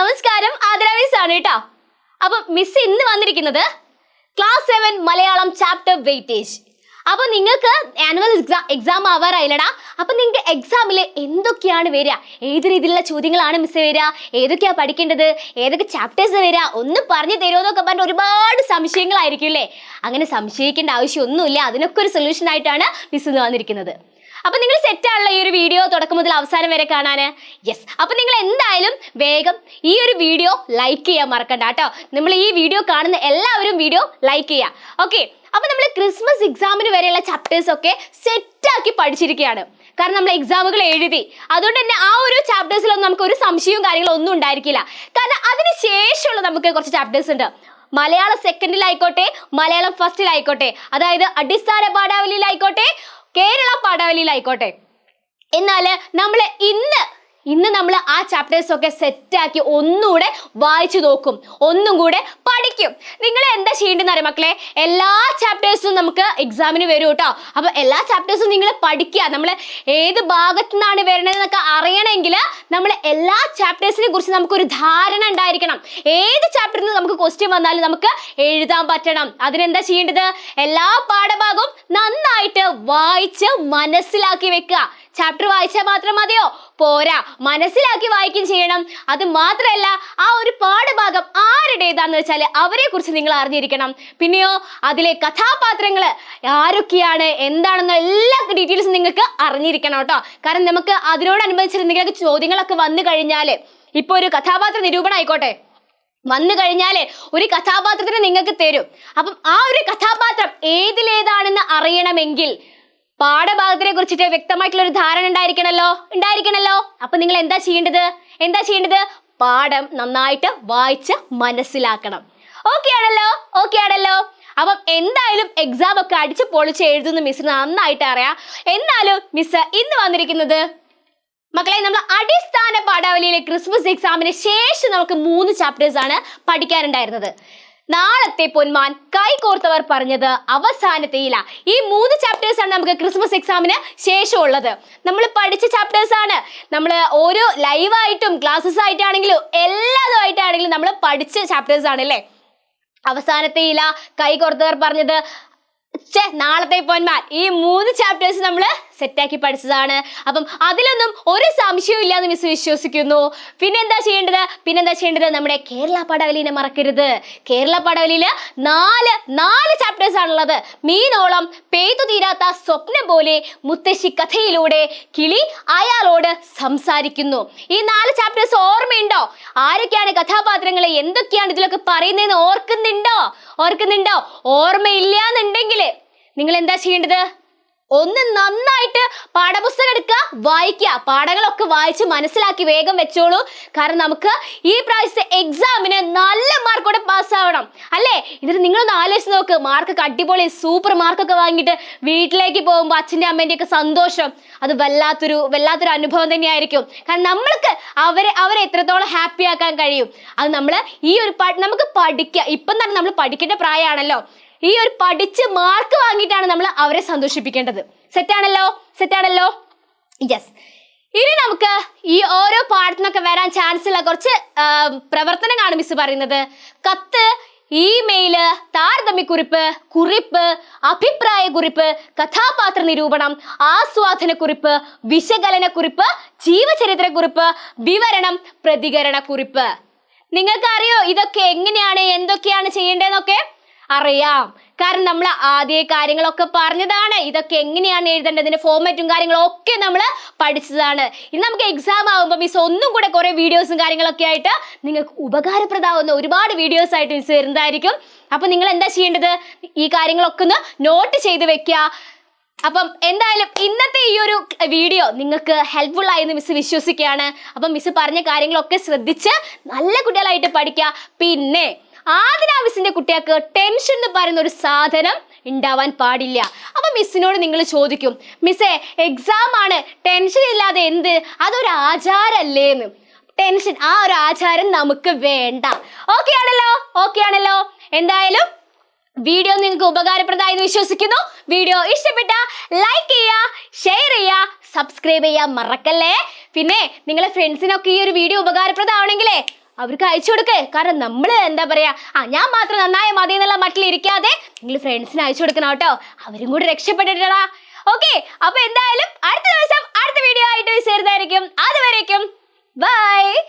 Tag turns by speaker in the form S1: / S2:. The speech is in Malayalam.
S1: നമസ്കാരം. ആദരാവീസ് ആണ് കേട്ടോ. അപ്പൊ മിസ് ഇന്ന് വന്നിരിക്കുന്നത് class seven Malayalam chapter weightage അപ്പൊ നിങ്ങൾക്ക് ആനുവൽ എക്സാം എക്സാം ആവാറായില്ലടാ. അപ്പൊ നിങ്ങൾക്ക് എക്സാമിൽ എന്തൊക്കെയാണ് വരിക? ഏത് രീതിയിലുള്ള ചോദ്യങ്ങളാണ് മിസ് വരിക? ഏതൊക്കെയാ പഠിക്കേണ്ടത്? ഏതൊക്കെ ചാപ്റ്റേഴ്സ് വരിക? ഒന്ന് പറഞ്ഞു തരുമോ എന്നൊക്കെ പറഞ്ഞ ഒരുപാട് സംശയങ്ങളായിരിക്കും അല്ലേ? അങ്ങനെ സംശയിക്കേണ്ട ആവശ്യമൊന്നുമില്ല. അതിനൊക്കെ ഒരു സൊല്യൂഷൻ ആയിട്ടാണ് മിസ് ഇന്ന് വന്നിരിക്കുന്നത്. അപ്പൊ നിങ്ങൾ സെറ്റ് ആണല്ലോ ഈ ഒരു വീഡിയോ തുടക്കം മുതൽ അവസാനം വരെ കാണാൻ യെസ് അപ്പൊ നിങ്ങൾ എന്തായാലും വേഗം ഈ ഒരു വീഡിയോ ലൈക്ക് ചെയ്യാൻ മറക്കണ്ട കേട്ടോ. നമ്മൾ ഈ വീഡിയോ കാണുന്ന എല്ലാവരും വീഡിയോ ലൈക്ക് ചെയ്യാം. ഓക്കെ അപ്പൊ നമ്മൾ ക്രിസ്മസ് എക്സാമിന് വരെയുള്ള ചാപ്റ്റേഴ്സ് ഒക്കെ സെറ്റാക്കി പഠിച്ചിരിക്കുകയാണ്. കാരണം നമ്മൾ എക്സാമുകൾ എഴുതി. അതുകൊണ്ട് തന്നെ ആ ഒരു ചാപ്റ്റേഴ്സിലൊന്നും നമുക്ക് ഒരു സംശയവും കാര്യങ്ങളും ഒന്നും ഉണ്ടായിരിക്കില്ല. കാരണം അതിന് ശേഷമുള്ള നമുക്ക് കുറച്ച് ചാപ്റ്റേഴ്സ് ഉണ്ട്. മലയാളം സെക്കൻഡിലായിക്കോട്ടെ മലയാളം ഫസ്റ്റിലായിക്കോട്ടെ അതായത് അടിസ്ഥാന പാഠാവലിയിലായിക്കോട്ടെ കേരള പാഠാവലിയിലായിക്കോട്ടെ. എന്നാൽ നമ്മൾ ഇന്ന് ഇന്ന് നമ്മൾ ആ ചാപ്റ്റേഴ്സ് ഒക്കെ സെറ്റാക്കി ഒന്നുകൂടെ വായിച്ചു നോക്കും. ഒന്നും കൂടെ പഠിക്കും. നിങ്ങൾ എന്താ ചെയ്യേണ്ടതെന്ന് അറിയാം മക്കളെ? എല്ലാ ചാപ്റ്റേഴ്സും നമുക്ക് എക്സാമിന് വരും കേട്ടോ. അപ്പോൾ എല്ലാ ചാപ്റ്റേഴ്സും നിങ്ങൾ പഠിക്കുക. നമ്മൾ ഏത് ഭാഗത്തു നിന്നാണ് വരണതെന്നൊക്കെ അറിയണമെങ്കിൽ നമ്മൾ എല്ലാ ചാപ്റ്റേഴ്സിനെ കുറിച്ച് നമുക്കൊരു ധാരണ ഉണ്ടായിരിക്കണം. ഏത് ചാപ്റ്ററിൽ നിന്ന് നമുക്ക് ക്വസ്റ്റ്യൻ വന്നാലും നമുക്ക് എഴുതാൻ പറ്റണം. അതിനെന്താ ചെയ്യേണ്ടത്? എല്ലാ പാഠഭാഗവും നന്നായിട്ട് വായിച്ച് മനസ്സിലാക്കി വെക്കുക. ചാപ്റ്റർ വായിച്ചാൽ മാത്രം മതിയോ? പോരാ. മനസ്സിലാക്കി വായിക്കും ചെയ്യണം. അത് മാത്രമല്ല ആ ഒരു പാഠഭാഗം ആരുടേതാന്ന് വെച്ചാൽ അവരെ കുറിച്ച് നിങ്ങൾ അറിഞ്ഞിരിക്കണം. പിന്നെയോ അതിലെ കഥാപാത്രങ്ങൾ ആരൊക്കെയാണ് എന്താണെന്ന എല്ലാ ഡീറ്റെയിൽസും നിങ്ങൾക്ക് അറിഞ്ഞിരിക്കണം കേട്ടോ. കാരണം നമുക്ക് അതിനോടനുബന്ധിച്ച് എന്തെങ്കിലും ചോദ്യങ്ങളൊക്കെ വന്നു കഴിഞ്ഞാൽ ഇപ്പോൾ ഒരു കഥാപാത്ര നിരൂപണം ആയിക്കോട്ടെ വന്നു കഴിഞ്ഞാൽ ഒരു കഥാപാത്രത്തിന് നിങ്ങൾക്ക് തരും. അപ്പം ആ ഒരു കഥാപാത്രം ഏതിലേതാണെന്ന് അറിയണമെങ്കിൽ പാഠഭാഗത്തിനെ കുറിച്ചിട്ട് വ്യക്തമായിട്ടുള്ള ഒരു ധാരണ ഉണ്ടായിരിക്കണല്ലോ? ഉണ്ടായിരിക്കണല്ലോ? അപ്പൊ നിങ്ങൾ എന്താ ചെയ്യേണ്ടത്? എന്താ ചെയ്യേണ്ടത്? പാഠം നന്നായിട്ട് വായിച്ച് മനസ്സിലാക്കണം. ഓക്കെ ആണല്ലോ? ഓക്കെ ആണല്ലോ? അപ്പം എന്തായാലും എക്സാം ഒക്കെ അടിച്ച് പൊളിച്ച് എഴുതുന്ന മിസ് നന്നായിട്ട് അറിയാം. എന്നാലും മിസ് ഇന്ന് വന്നിരിക്കുന്നത് മക്കളെ നമ്മൾ അടിസ്ഥാന പാഠാവലിയിലെ ക്രിസ്മസ് എക്സാമിന് ശേഷം നമുക്ക് മൂന്ന് ചാപ്റ്റേഴ്സ് ആണ് പഠിക്കാനുണ്ടായിരുന്നത്. നാളത്തെ പൊന്മാൻ കൈകോർത്തവർ പറഞ്ഞത് അവസാനത്തെയില്ല ഈ മൂന്ന് ചാപ്റ്റേഴ്സ് ആണ് നമുക്ക് ക്രിസ്മസ് എക്സാമിന് ശേഷമുള്ളത്. നമ്മൾ പഠിച്ച ചാപ്റ്റേഴ്സ് ആണ്. നമ്മൾ ഓരോ ലൈവായിട്ടും ക്ലാസ്സസ് ആയിട്ടാണെങ്കിലും എല്ലാതുമായിട്ടാണെങ്കിലും നമ്മൾ പഠിച്ച ചാപ്റ്റേഴ്സ് ആണ് അല്ലേ? അവസാനത്തെ ഇല പറഞ്ഞത് ഛേ നാളത്തെ പോന്മാർ ഈ മൂന്ന് ചാപ്റ്റേഴ്സ് നമ്മൾ സെറ്റാക്കി പഠിച്ചതാണ്. അപ്പം അതിലൊന്നും ഒരു സംശയവും ഇല്ലാന്ന് മിസ് വിശ്വസിക്കുന്നു. പിന്നെന്താ ചെയ്യേണ്ടത്? പിന്നെന്താ ചെയ്യേണ്ടത്? നമ്മുടെ കേരള പടവലിനെ മറക്കരുത്. കേരള പടവലിയിൽ നാല് നാല് ചാപ്റ്റേഴ്സ് ആണുള്ളത്. മീനോളം പെയ്തു തീരാത്ത സ്വപ്നം പോലെ മുത്തശ്ശി കഥയിലൂടെ കിളി അയാളോട് സംസാരിക്കുന്നു. ഈ നാല് ചാപ്റ്റേഴ്സ് ഓർമ്മയുണ്ടോ? ആരൊക്കെയാണ് കഥാപാത്രങ്ങൾ എന്തൊക്കെയാണ് ഇതിലൊക്കെ പറയുന്നതെന്ന് ഓർക്കുന്നുണ്ടോ? ഓർക്കുന്നുണ്ടോ? ഓർമ്മയില്ല എന്നുണ്ടെങ്കിൽ നിങ്ങൾ എന്താ ചെയ്യേണ്ടത്? ഒന്ന് നന്നായിട്ട് പാഠപുസ്തകം എടുക്കുക വായിക്കുക. പാഠങ്ങളൊക്കെ വായിച്ച് മനസ്സിലാക്കി വേഗം വെച്ചോളൂ. കാരണം നമുക്ക് ഈ പ്രാവശ്യത്തെ എക്സാമിന് നല്ല മാർക്കോടെ പാസ്സാവണം അല്ലേ? എന്നിട്ട് നിങ്ങളൊന്ന് ആലോചിച്ച് നോക്ക്. മാർക്കൊക്കെ അടിപൊളി സൂപ്പർ മാർക്കൊക്കെ വാങ്ങിയിട്ട് വീട്ടിലേക്ക് പോകുമ്പോൾ അച്ഛന്റെ അമ്മേന്റെ ഒക്കെ സന്തോഷം. അത് വല്ലാത്തൊരു വല്ലാത്തൊരു അനുഭവം തന്നെയായിരിക്കും. കാരണം നമ്മൾക്ക് അവരെ അവരെ എത്രത്തോളം ഹാപ്പി ആക്കാൻ കഴിയും. അത് നമ്മൾ ഈ ഒരു നമുക്ക് പഠിക്കുക ഇപ്പം തന്നെ നമ്മൾ പഠിക്കേണ്ട പ്രായമാണല്ലോ. ഈ ഒരു പഠിച്ച് മാർക്ക് വാങ്ങിയിട്ടാണ് നമ്മൾ അവരെ സന്തോഷിപ്പിക്കേണ്ടത്. സെറ്റാണല്ലോ സെറ്റാണല്ലോ യെസ് ഇനി നമുക്ക് ഈ ഓരോ പാഠത്തിനൊക്കെ വരാൻ ചാൻസ് ഉള്ള കുറച്ച് പ്രവർത്തനങ്ങളാണ് മിസ് പറയുന്നത്. കത്ത് ഇമെയിൽ താരതമ്യക്കുറിപ്പ് കുറിപ്പ് അഭിപ്രായ കുറിപ്പ് കഥാപാത്ര നിരൂപണം ആസ്വാദന കുറിപ്പ് വിശകലന കുറിപ്പ് ജീവചരിത്ര കുറിപ്പ് വിവരണം പ്രതികരണ കുറിപ്പ് നിങ്ങൾക്ക് അറിയോ ഇതൊക്കെ എങ്ങനെയാണ് എന്തൊക്കെയാണ് ചെയ്യേണ്ടതെന്നൊക്കെ? അറിയാം. കാരണം നമ്മൾ ആദ്യ കാര്യങ്ങളൊക്കെ പറഞ്ഞതാണ്. ഇതൊക്കെ എങ്ങനെയാണ് എഴുതേണ്ടതിന്റെ ഫോർമാറ്റും കാര്യങ്ങളും ഒക്കെ നമ്മൾ പഠിച്ചതാണ്. ഇനി നമുക്ക് എക്സാം ആകുമ്പോൾ മിസ് ഒന്നും കൂടെ കുറേ വീഡിയോസും കാര്യങ്ങളൊക്കെ ആയിട്ട് നിങ്ങൾക്ക് ഉപകാരപ്രദമാവുന്ന ഒരുപാട് വീഡിയോസ് ആയിട്ട് മിസ് വരുന്നതായിരിക്കും. അപ്പൊ നിങ്ങൾ എന്താ ചെയ്യേണ്ടത്? ഈ കാര്യങ്ങളൊക്കെ ഒന്ന് നോട്ട് ചെയ്ത് വെക്കുക. അപ്പം എന്തായാലും ഇന്നത്തെ ഈ ഒരു വീഡിയോ നിങ്ങൾക്ക് ഹെൽപ്ഫുൾ ആയെന്ന് മിസ് വിശ്വസിക്കുകയാണ്. അപ്പം മിസ് പറഞ്ഞ കാര്യങ്ങളൊക്കെ ശ്രദ്ധിച്ച് നല്ല കുട്ടികളായിട്ട് പഠിക്കുക. പിന്നെ ആദിന കുട്ടികൾക്ക് ടെൻഷൻ എന്ന് പറയുന്ന ഒരു സാധനം ഉണ്ടാവാൻ പാടില്ല. അപ്പൊ മിസ്സിനോട് നിങ്ങൾ ചോദിക്കും മിസ്സേ എക്സാം ആണ് ടെൻഷൻ ഇല്ലാതെ എന്ത്? അതൊരു ആചാരല്ലേ എന്ന് ടെൻഷൻ ആ ഒരു ആചാരം നമുക്ക് വേണ്ട. ഓക്കെ ആണല്ലോ? ഓക്കെ ആണല്ലോ? എന്തായാലും വീഡിയോ നിങ്ങൾക്ക് ഉപകാരപ്രദമായി എന്ന് വിശ്വസിക്കുന്നു. വീഡിയോ ഇഷ്ടപ്പെട്ട ലൈക്ക് ചെയ്യുക ഷെയർ ചെയ്യുക സബ്സ്ക്രൈബ് ചെയ്യുക മറക്കല്ലേ? പിന്നെ നിങ്ങളെ ഫ്രണ്ട്സിനൊക്കെ ഈ ഒരു വീഡിയോ ഉപകാരപ്രദമാണെങ്കിലേ അവർക്ക് അയച്ചു കൊടുക്കേ. കാരണം നമ്മൾ എന്താ പറയാ ആ ഞാൻ മാത്രം നന്നായി മതി എന്നുള്ള മട്ടിൽ ഇരിക്കാതെ നിങ്ങൾ ഫ്രണ്ട്സിന് അയച്ചു കൊടുക്കണം കേട്ടോ. അവരും കൂടി രക്ഷപ്പെട്ടിട്ടാ ഓക്കെ അപ്പൊ എന്തായാലും അടുത്ത ദിവസം അടുത്ത വീഡിയോ ആയിട്ട് ചേർന്നായിരിക്കും അതുവരേക്കും ബൈ